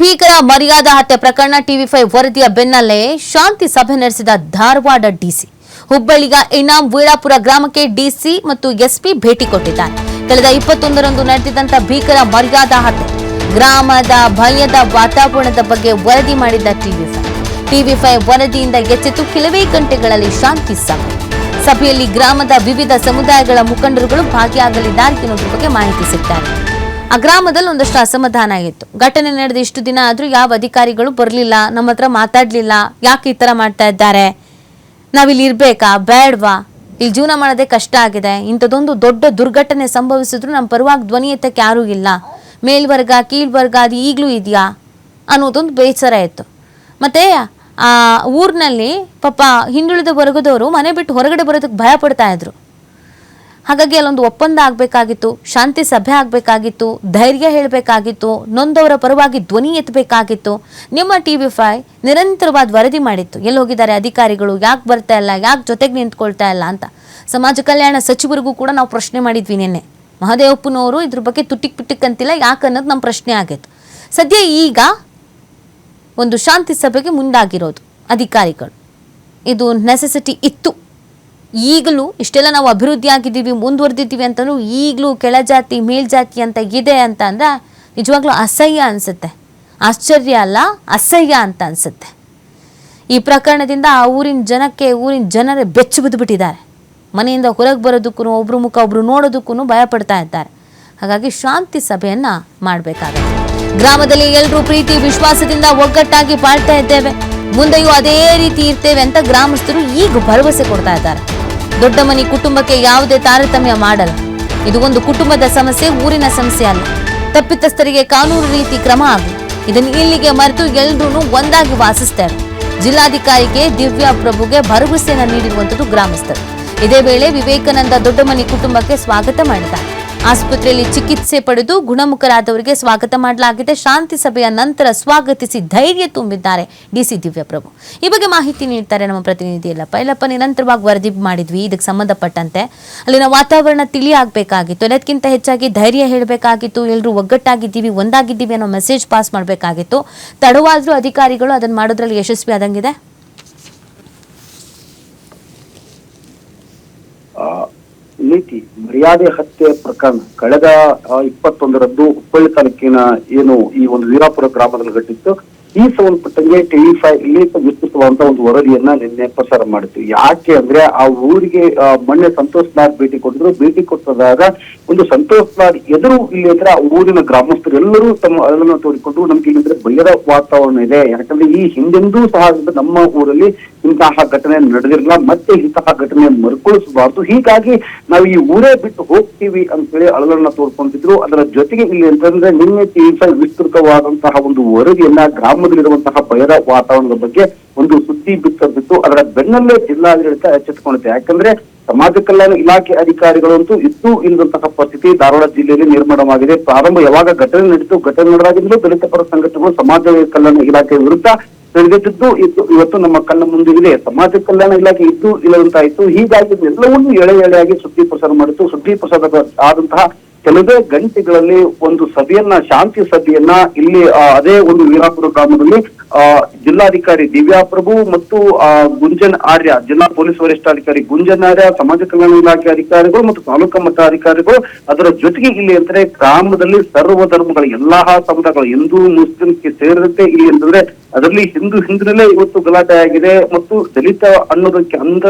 ಭೀಕರ ಮರ್ಯಾದ ಹತ್ಯೆ ಪ್ರಕರಣ ಟಿವಿ ಫೈವ್ ವರದಿಯ ಬೆನ್ನಲ್ಲೇ ಶಾಂತಿ ಸಭೆ ನಡೆಸಿದ ಧಾರವಾಡ ಡಿಸಿ. ಹುಬ್ಬಳ್ಳಿಗ ಇನಾಂ ವೀರಾಪುರ ಗ್ರಾಮಕ್ಕೆ ಡಿಸಿ ಮತ್ತು ಎಸ್ಪಿ ಭೇಟಿ ಕೊಟ್ಟಿದ್ದಾರೆ. ಕಳೆದ ಇಪ್ಪತ್ತೊಂದರಂದು ನಡೆದಿದ್ದಂಥ ಭೀಕರ ಮರ್ಯಾದ ಹತ್ಯೆ ಗ್ರಾಮದ ಭಯದ ವಾತಾವರಣದ ಬಗ್ಗೆ ವರದಿ ಮಾಡಿದ್ದ ಟಿವಿ ಫೈವ್. ಟಿವಿ ಫೈವ್ ವರದಿಯಿಂದ ಎಚ್ಚೆತ್ತು ಕೆಲವೇ ಗಂಟೆಗಳಲ್ಲಿ ಶಾಂತಿ ಸಭೆ. ಸಭೆಯಲ್ಲಿ ಗ್ರಾಮದ ವಿವಿಧ ಸಮುದಾಯಗಳ ಮುಖಂಡರುಗಳು ಭಾಗಿಯಾಗಲಿದ್ದಾರೆ ಎನ್ನುವುದರ ಬಗ್ಗೆ ಮಾಹಿತಿ ಸಿಗ್ತಾರೆ ಗ್ರಾಮದಲ್ಲಿ ಒಂದಷ್ಟು ಅಸಮಾಧಾನ ಆಗಿತ್ತು. ಘಟನೆ ನಡೆದ ಇಷ್ಟು ದಿನ ಆದ್ರೂ ಯಾವ ಅಧಿಕಾರಿಗಳು ಬರಲಿಲ್ಲ, ನಮ್ಮ ಹತ್ರ ಮಾತಾಡ್ಲಿಲ್ಲ, ಯಾಕೆ ಈ ಥರ ಮಾಡ್ತಾ ಇದ್ದಾರೆ? ನಾವಿಲ್ಲಿ ಇರ್ಬೇಕಾ? ಬೇಡವಾ? ಇಲ್ಲಿ ಜೀವನ ಮಾಡೋದೇ ಕಷ್ಟ ಆಗಿದೆ. ಇಂಥದ್ದೊಂದು ದೊಡ್ಡ ದುರ್ಘಟನೆ ಸಂಭವಿಸಿದ್ರು ನಮ್ಮ ಪರವಾಗಿ ಧ್ವನಿ ಎತ್ತಕ್ಕೆ ಯಾರೂ ಇಲ್ಲ. ಮೇಲ್ವರ್ಗ, ಕೀಳ್ವರ್ಗ ಅದು ಈಗಲೂ ಇದೆಯಾ? ಅನ್ನೋದೊಂದು ಬೇಸರ ಇತ್ತು. ಮತ್ತೆ, ಆ, ಊರಿನಲ್ಲಿ ಪಾಪ ಹಿಂದುಳಿದ ವರ್ಗದವರು ಮನೆ ಬಿಟ್ಟು ಹೊರಗಡೆ ಬರೋದಕ್ಕೆ ಭಯ ಪಡ್ತಾ ಇದ್ರು. ಹಾಗಾಗಿ ಅಲ್ಲೊಂದು ಒಪ್ಪಂದ ಆಗಬೇಕಾಗಿತ್ತು, ಶಾಂತಿ ಸಭೆ ಆಗಬೇಕಾಗಿತ್ತು, ಧೈರ್ಯ ಹೇಳಬೇಕಾಗಿತ್ತು, ನೊಂದವರ ಪರವಾಗಿ ಧ್ವನಿ ಎತ್ತಬೇಕಾಗಿತ್ತು. ನಿಮ್ಮ ಟಿ ವಿ ಫೈ ನಿರಂತರವಾದ ವರದಿ ಮಾಡಿತ್ತು. ಎಲ್ಲಿ ಹೋಗಿದ್ದಾರೆ ಅಧಿಕಾರಿಗಳು? ಯಾಕೆ ಬರ್ತಾ ಇಲ್ಲ? ಯಾಕೆ ಜೊತೆಗೆ ನಿಂತ್ಕೊಳ್ತಾ ಇಲ್ಲ ಅಂತ. ಸಮಾಜ ಕಲ್ಯಾಣ ಸಚಿವರಿಗೂ ಕೂಡ ನಾವು ಪ್ರಶ್ನೆ ಮಾಡಿದ್ವಿ ನಿನ್ನೆ. ಮಹದೇವಪ್ಪನವರು ಇದ್ರ ಬಗ್ಗೆ ತುಟಿಕ್ ಪಿಟಿಕ್ ಅಂತಿಲ್ಲ, ಯಾಕೆ ಅನ್ನೋದು ನಮ್ಮ ಪ್ರಶ್ನೆ ಆಗಿತ್ತು ಸದ್ಯ ಈಗ ಒಂದು ಶಾಂತಿ ಸಭೆಗೆ ಮುಂದಾಗಿರೋದು ಅಧಿಕಾರಿಗಳು. ಇದು ನೆಸೆಸಿಟಿ ಇತ್ತು. ಈಗಲೂ ಇಷ್ಟೆಲ್ಲ ನಾವು ಅಭಿವೃದ್ಧಿ ಆಗಿದ್ದೀವಿ, ಮುಂದುವರೆದಿದ್ದೀವಿ ಅಂತಲೂ ಈಗಲೂ ಕೆಳಜಾತಿ ಮೇಲ್ಜಾತಿ ಅಂತ ಇದೆ ಅಂತ ಅಂದ್ರೆ ನಿಜವಾಗ್ಲೂ ಅಸಹ್ಯ ಅನಿಸುತ್ತೆ. ಆಶ್ಚರ್ಯ ಅಲ್ಲ, ಅಸಹ್ಯ ಅಂತ ಅನಿಸುತ್ತೆ. ಈ ಪ್ರಕರಣದಿಂದ ಆ ಊರಿನ ಜನಕ್ಕೆ, ಊರಿನ ಜನರೇ ಬೆಚ್ಚು ಬಿದ್ದುಬಿಟ್ಟಿದ್ದಾರೆ ಮನೆಯಿಂದ ಹೊರಗೆ ಬರೋದಕ್ಕೂ ಒಬ್ರು ಮುಖ ಒಬ್ಬರು ನೋಡೋದಕ್ಕೂ ಭಯಪಡ್ತಾ ಇದ್ದಾರೆ. ಹಾಗಾಗಿ ಶಾಂತಿ ಸಭೆಯನ್ನು ಮಾಡಬೇಕಾಗುತ್ತೆ. ಗ್ರಾಮದಲ್ಲಿ ಎಲ್ಲರೂ ಪ್ರೀತಿ, ವಿಶ್ವಾಸದಿಂದ ಒಗ್ಗಟ್ಟಾಗಿ ಬಾಳ್ತಾ ಇದ್ದೇವೆ. ಮುಂದೆಯೂ ಅದೇ ರೀತಿ ಇರ್ತೇವೆ ಅಂತ ಗ್ರಾಮಸ್ಥರು ಈಗ ಭರವಸೆ ಕೊಡ್ತಾ ಇದ್ದಾರೆ. ದೊಡ್ಡ ಮನಿ ಕುಟುಂಬಕ್ಕೆ ಯಾವುದೇ ತಾರತಮ್ಯ ಮಾಡಲ್ಲ. ಇದು ಒಂದು ಕುಟುಂಬದ ಸಮಸ್ಯೆ, ಊರಿನ ಸಮಸ್ಯೆ ಅಲ್ಲ. ತಪ್ಪಿತಸ್ಥರಿಗೆ ಕಾನೂನು ರೀತಿ ಕ್ರಮ ಆಗಲಿ ಇದನ್ನು ಇಲ್ಲಿಗೆ ಮರೆತು ಎಲ್ಲರೂ ಒಂದಾಗಿ ವಾಸಿಸ್ತಾರೆ ಜಿಲ್ಲಾಧಿಕಾರಿಗೆ ದಿವ್ಯಾ ಪ್ರಭುಗೆ ಭರವಸೆಯನ್ನು ನೀಡಿರುವಂಥದ್ದು ಗ್ರಾಮಸ್ಥರು. ಇದೇ ವೇಳೆ ವಿವೇಕಾನಂದ ದೊಡ್ಡಮನಿ ಕುಟುಂಬಕ್ಕೆ ಸ್ವಾಗತ ಮಾಡಿದ್ದಾರೆ. ಆಸ್ಪತ್ರೆಯಲ್ಲಿ ಚಿಕಿತ್ಸೆ ಪಡೆದು ಗುಣಮುಖರಾದವರಿಗೆ ಸ್ವಾಗತ ಮಾಡಲಾಗಿದೆ. ಶಾಂತಿ ಸಭೆಯ ನಂತರ ಸ್ವಾಗತಿಸಿ ಧೈರ್ಯ ತುಂಬಿದ್ದಾರೆ ಡಿಸಿ ದಿವ್ಯಪ್ರಭು. ಈ ಬಗ್ಗೆ ಮಾಹಿತಿ ನೀಡ್ತಾರೆ ನಮ್ಮ ಪ್ರತಿನಿಧಿ ಎಲ್ಲಪ್ಪ ಯಲ್ಲಪ್ಪ, ನಿರಂತರವಾಗಿ ವರದಿ ಮಾಡಿದ್ವಿ, ಇದಕ್ಕೆ ಸಂಬಂಧಪಟ್ಟಂತೆ. ಅಲ್ಲಿನ ವಾತಾವರಣ ತಿಳಿಯಾಗಬೇಕಾಗಿತ್ತು. ಅದಕ್ಕಿಂತ ಹೆಚ್ಚಾಗಿ ಧೈರ್ಯ ಹೇಳಬೇಕಾಗಿತ್ತು. ಎಲ್ಲರೂ ಒಗ್ಗಟ್ಟಾಗಿದ್ದೀವಿ, ಒಂದಾಗಿದ್ದೀವಿ ಅನ್ನೋ ಮೆಸೇಜ್ ಪಾಸ್ ಮಾಡಬೇಕಾಗಿತ್ತು. ತಡವಾದರೂ ಅಧಿಕಾರಿಗಳು ಅದನ್ನು ಮಾಡೋದ್ರಲ್ಲಿ ಯಶಸ್ವಿ ಆದಂಗಿದೆ ಆ, ಮರ್ಯಾದೆ ಹತ್ಯೆ ಪ್ರಕರಣ ಕಳೆದ ಇಪ್ಪತ್ತೊಂದರದ್ದು ಇಪ್ಪತ್ತೊಂದರಂದು ಹುಬ್ಬಳ್ಳಿ ತಾಲೂಕಿನ ಏನು ಈ ಒಂದು ವೀರಾಪುರ ಗ್ರಾಮದಲ್ಲಿ ಘಟಿತ್ತು. ಈ ಸಂಬಂಧಪಟ್ಟಂಗೆ ಟಿವಿ ಫೈವ್ ಇಲ್ಲಿ ವಿಸ್ತೃತವಾದಂತ ಒಂದು ವರದಿಯನ್ನ ನಿನ್ನೆ ಪ್ರಸಾರ ಮಾಡಿತ್ತು ಯಾಕೆ ಅಂದ್ರೆ ಆ ಊರಿಗೆ ಮೊನ್ನೆ ಸಂತೋಷ್ ನಾಗ್ ಭೇಟಿ ಕೊಟ್ಟರು. ಭೇಟಿ ಕೊಟ್ಟದಾಗ ಒಂದು ಸಂತೋಷ್ ನಾಗ್ ಎದುರು ಇಲ್ಲಿ ಅಂದ್ರೆ ಆ ಊರಿನ ಗ್ರಾಮಸ್ಥರು ಎಲ್ಲರೂ ತಮ್ಮ ಅದನ್ನು ತೋಡಿಕೊಂಡು ನಮ್ಗೆ ಇಲ್ಲಿಂದ್ರೆ ಭಯದ ವಾತಾವರಣ ಇದೆ. ಯಾಕಂದ್ರೆ ಈ ಹಿಂದೆಂದೂ ಸಹ ನಮ್ಮ ಊರಲ್ಲಿ ಇಂತಹ ಘಟನೆ ನಡೆದಿರಲಿಲ್ಲ ಮತ್ತೆ ಇಂತಹ ಘಟನೆ ಮರುಕಳಿಸಬಾರ್ದು. ಹೀಗಾಗಿ ನಾವು ಈ ಊರೇ ಬಿಟ್ಟು ಹೋಗ್ತೀವಿ ಅಂತ ಹೇಳಿ ಅಳಲನ್ನ ತೋಡ್ಕೊಂಡಿದ್ರು. ಅದರ ಜೊತೆಗೆ ಇಲ್ಲಿ ಅಂತಂದ್ರೆ ನಿನ್ನೆ ಟಿವಿ ವಿಸ್ತೃತವಾದಂತಹ ಒಂದು ವರದಿಯನ್ನ ಗ್ರಾಮದಲ್ಲಿರುವಂತಹ ಭಯದ ವಾತಾವರಣದ ಬಗ್ಗೆ ಒಂದು ಸುದ್ದಿ ಬಿತ್ತಬಿತ್ತು ಅದರ ಬೆನ್ನಲ್ಲೇ ಜಿಲ್ಲಾಡಳಿತ ಎಚ್ಚೆತ್ತುಕೊಂಡಿದೆ. ಯಾಕಂದ್ರೆ ಸಮಾಜ ಕಲ್ಯಾಣ ಇಲಾಖೆ ಅಧಿಕಾರಿಗಳಂತೂ ಇತ್ತು ಇಲ್ಲದಂತಹ ಪರಿಸ್ಥಿತಿ ಧಾರವಾಡ ಜಿಲ್ಲೆಯಲ್ಲಿ ನಿರ್ಮಾಣವಾಗಿದೆ. ಪ್ರಾರಂಭ ಯಾವಾಗ ಘಟನೆ ನಡೆಯಿತು ಘಟನೆ ನಡೆದಾಗಿಂದಲೂ ದಲಿತ ಪರ ಸಂಘಟನೆಗಳು ಸಮಾಜ ಕಲ್ಯಾಣ ಇಲಾಖೆ ವಿರುದ್ಧ ನಡೆದಿದ್ದು, ಇದ್ದು ಇವತ್ತು ನಮ್ಮ ಕಣ್ಣ ಮುಂದೆ ಇದೆ ಸಮಾಜ ಕಲ್ಯಾಣ ಇಲಾಖೆ ಇದ್ದು ಇಲ್ಲದಂತಾಯ್ತು. ಹೀಗಾಗಿ ಎಲ್ಲವನ್ನೂ ಎಳೆ ಎಳೆಯಾಗಿ ಸುದ್ದಿ ಪ್ರಸಾರ ಮಾಡಿತು. ಸುದ್ದಿ ಪ್ರಸಾರ ಆದಂತಹ ಕೆಲವೇ ಗಂಟೆಗಳಲ್ಲಿ ಒಂದು ಸಭೆಯನ್ನ, ಶಾಂತಿ ಸಭೆಯನ್ನ ಇಲ್ಲಿ ಅದೇ ಒಂದು ವೀರಾಪುರ ಗ್ರಾಮದಲ್ಲಿ ಜಿಲ್ಲಾಧಿಕಾರಿ ದಿವ್ಯಾ ಪ್ರಭು ಮತ್ತು ಗುಂಜನ್ ಆರ್ಯ, ಜಿಲ್ಲಾ ಪೊಲೀಸ್ ವರಿಷ್ಠಾಧಿಕಾರಿ ಗುಂಜನ್ ಆರ್ಯ, ಸಮಾಜ ಕಲ್ಯಾಣ ಇಲಾಖೆ ಅಧಿಕಾರಿಗಳು ಮತ್ತು ತಾಲೂಕು ಮಟ್ಟ ಅಧಿಕಾರಿಗಳು ಅದರ ಜೊತೆಗೆ ಇಲ್ಲಿ ಅಂದ್ರೆ ಗ್ರಾಮದಲ್ಲಿ ಸರ್ವ ಧರ್ಮಗಳ ಎಲ್ಲಾ ಸಮುದಾಯಗಳು ಹಿಂದೂ ಮುಸ್ಲಿಂಗೆ ಸೇರಿದಂತೆ ಇಲ್ಲಿ ಅಂತಂದ್ರೆ ಅದರಲ್ಲಿ ಹಿಂದೂ ಹಿಂದಿನಲ್ಲೇ ಇವತ್ತು ಗಲಾಟೆ ಆಗಿದೆ ಮತ್ತು ದಲಿತ ಅನ್ನೋದಕ್ಕೆ ಅಂದ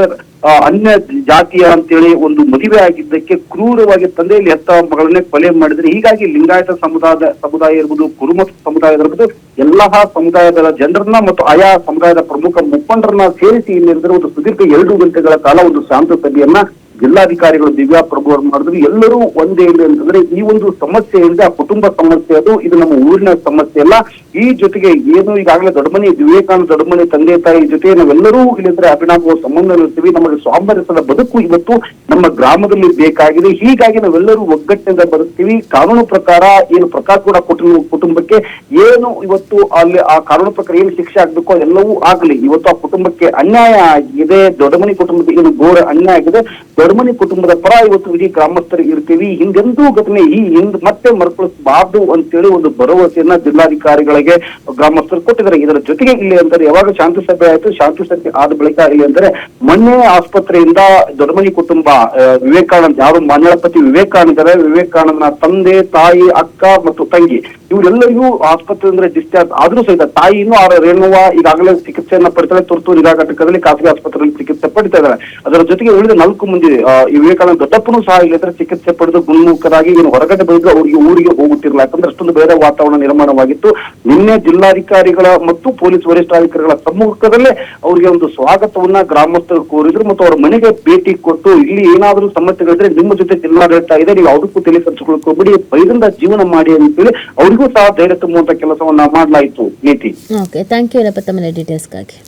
ಅನ್ಯ ಜಾತಿಯ ಅಂತೇಳಿ ಒಂದು ಮದುವೆ ಆಗಿದ್ದಕ್ಕೆ ಕ್ರೂರವಾಗಿ ತಂದೆಯಲ್ಲಿ ಎತ್ತ ಮಗಳನ್ನೇ ಕೊಲೆ ಮಾಡಿದ್ರೆ ಹೀಗಾಗಿ ಲಿಂಗಾಯತ ಸಮುದಾಯದ ಸಮುದಾಯ ಇರ್ಬೋದು ಕುರುಮ ಸಮುದಾಯ ಇರ್ಬೋದು, ಎಲ್ಲಾ ಸಮುದಾಯದ ಜನರನ್ನ ಮತ್ತು ಆಯಾ ಸಮುದಾಯದ ಪ್ರಮುಖ ಮುಖಂಡರನ್ನ ಸೇರಿಸಿ ಇಲ್ಲಿರಿದ್ರೆ ಒಂದು ಸುದೀರ್ಘ ಎರಡು ಗಂಟೆಗಳ ಕಾಲ ಒಂದು ಶಾಂತ ಸಭೆಯನ್ನ ಜಿಲ್ಲಾಧಿಕಾರಿಗಳು ದಿವ್ಯಾ ಪ್ರಭು ಅವರು ಮಾಡಿದ್ರು. ಎಲ್ಲರೂ ಒಂದೇ ಇಲ್ಲ ಅಂತಂದ್ರೆ ಈ ಒಂದು ಸಮಸ್ಯೆಯಿಂದ ಆ ಕುಟುಂಬ ಸಮಸ್ಯೆ ಅದು, ಇದು ನಮ್ಮ ಊರಿನ ಸಮಸ್ಯೆ ಅಲ್ಲ. ಈ ಜೊತೆಗೆ ಏನು ಈಗಾಗಲೇ ದೊಡ್ಡಮನೆ ವಿವೇಕಾನಂದ ದೊಡ್ಡಮನೆ ತಂದೆ ತಾಯಿ ಜೊತೆ ನಾವೆಲ್ಲರೂ ಇಲ್ಲಿಂದ್ರೆ ಅಭಿನಾಭ ಸಂಬಂಧ ಇರ್ತೀವಿ ನಮಗೆ ಸ್ವಾಮರಸದ ಬದುಕು ಇವತ್ತು ನಮ್ಮ ಗ್ರಾಮದಲ್ಲಿ ಬೇಕಾಗಿದೆ. ಹೀಗಾಗಿ ನಾವೆಲ್ಲರೂ ಒಗ್ಗಟ್ಟಿನಿಂದ ಬರುತ್ತೀವಿ ಕಾನೂನು ಪ್ರಕಾರ ಏನು ಪ್ರಕಾರ ಕೂಡ ಕುಟುಂಬ ಕುಟುಂಬಕ್ಕೆ ಏನು ಇವತ್ತು ಅಲ್ಲಿ ಆ ಕಾನೂನು ಪ್ರಕಾರ ಏನು ಶಿಕ್ಷೆ ಆಗ್ಬೇಕೋ ಎಲ್ಲವೂ ಆಗಲಿ. ಇವತ್ತು ಆ ಕುಟುಂಬಕ್ಕೆ ಅನ್ಯಾಯ ಆಗಿದೆ. ದೊಡ್ಡಮನಿ ಕುಟುಂಬಕ್ಕೆ ಏನು ಘೋರ ಅನ್ಯಾಯ ಆಗಿದೆ. ದೊಡ್ಡಮನಿ ಕುಟುಂಬದ ಪರ ಇವತ್ತು ಇಡೀ ಗ್ರಾಮಸ್ಥರು ಇರ್ತೀವಿ. ಹಿಂದೆಂದೂ ಘಟನೆ ಈ ಹಿಂದ್ ಮತ್ತೆ ಮರುಕಳಿಸಬಾರ್ದು ಅಂತೇಳಿ ಒಂದು ಭರವಸೆಯನ್ನ ಜಿಲ್ಲಾಧಿಕಾರಿಗಳ ಕುಟುಂಬಗಳಿಗೆ ಗ್ರಾಮಸ್ಥರು ಕೊಟ್ಟಿದ್ದಾರೆ. ಇದರ ಜೊತೆಗೆ ಇಲ್ಲಿ ಅಂದರೆ ಯಾವಾಗ ಶಾಂತಿ ಸಭೆ ಆಯ್ತು, ಶಾಂತಿ ಸಭೆ ಆದ ಬಳಿಕ ಇಲ್ಲಿ ಅಂದರೆ ಮೊನ್ನೆ ಆಸ್ಪತ್ರೆಯಿಂದ ದೊಡ್ಡಮನಿ ಕುಟುಂಬ ವಿವೇಕಾನಂದ, ಯಾರು ಮನೆಯಳಪತಿ ವಿವೇಕಾನಂದ ಇದ್ದಾರೆ ವಿವೇಕಾನಂದನ ತಂದೆ, ತಾಯಿ, ಅಕ್ಕ ಮತ್ತು ತಂಗಿ, ಇವರೆಲ್ಲರಿಗೂ ಆಸ್ಪತ್ರೆಯಿಂದ ಡಿಸ್ಚಾರ್ಜ್ ಆದ್ರೂ ಸಹಿತ ತಾಯಿ ಇನ್ನು ಆ ರೇಣುವ ಈಗಾಗಲೇ ಚಿಕಿತ್ಸೆಯನ್ನ ಪಡಿತಾರೆ ತುರ್ತು ನಿಗಾ ಘಟಕದಲ್ಲಿ ಖಾಸಗಿ ಆಸ್ಪತ್ರೆಯಲ್ಲಿ ಚಿಕಿತ್ಸೆ ಪಡಿತಾ ಇದ್ದಾರೆ ಅದರ ಜೊತೆಗೆ ಉಳಿದ ನಾಲ್ಕು ಮಂದಿ ವಿವೇಕಾನಂದ ದೊಡ್ಡಪ್ಪನೂ ಸಹ ಇಲ್ಲಿ ಹತ್ರ ಚಿಕಿತ್ಸೆ ಪಡೆದು ಗುಣಮುಖರಾಗಿ ಏನು ಹೊರಗಡೆ ಬೈದು ಅವರಿಗೆ ಊರಿಗೆ ಹೋಗುತ್ತಿರಲಿಲ್ಲ. ಯಾಕಂದ್ರೆ ಅಷ್ಟೊಂದು ಬೇರೆ ವಾತಾವರಣ ನಿರ್ಮಾಣವಾಗಿತ್ತು. ನಿನ್ನೆ ಜಿಲ್ಲಾಧಿಕಾರಿಗಳ ಮತ್ತು ಪೊಲೀಸ್ ವರಿಷ್ಠಾಧಿಕಾರಿಗಳ ಸಮ್ಮುಖದಲ್ಲೇ ಅವರಿಗೆ ಒಂದು ಸ್ವಾಗತವನ್ನ ಗ್ರಾಮಸ್ಥರು ಕೋರಿದ್ರು ಮತ್ತು ಅವರ ಮನೆಗೆ ಭೇಟಿ ಕೊಟ್ಟು ಇಲ್ಲಿ ಏನಾದರೂ ಸಮಸ್ಯೆಗಳಿದ್ರೆ ನಿಮ್ಮ ಜೊತೆ ಜಿಲ್ಲಾಡಳಿತ ಇದೆ ನೀವು ಯಾವುದಕ್ಕೂ ತಲೆ ಹೋಗ್ಬಿಡಿ ಬೈದಿಂದ ಜೀವನ ಮಾಡಿ ಅಂತೇಳಿ ಅವರಿಗೂ ಸಹ ಧೈರ್ಯ ತುಂಬುವಂತ ಕೆಲಸವನ್ನ ಮಾಡಲಾಯಿತು ನೀತಿ. Okay thank you ಡೀಟೇಲ್ಸ್ಗಾಗಿ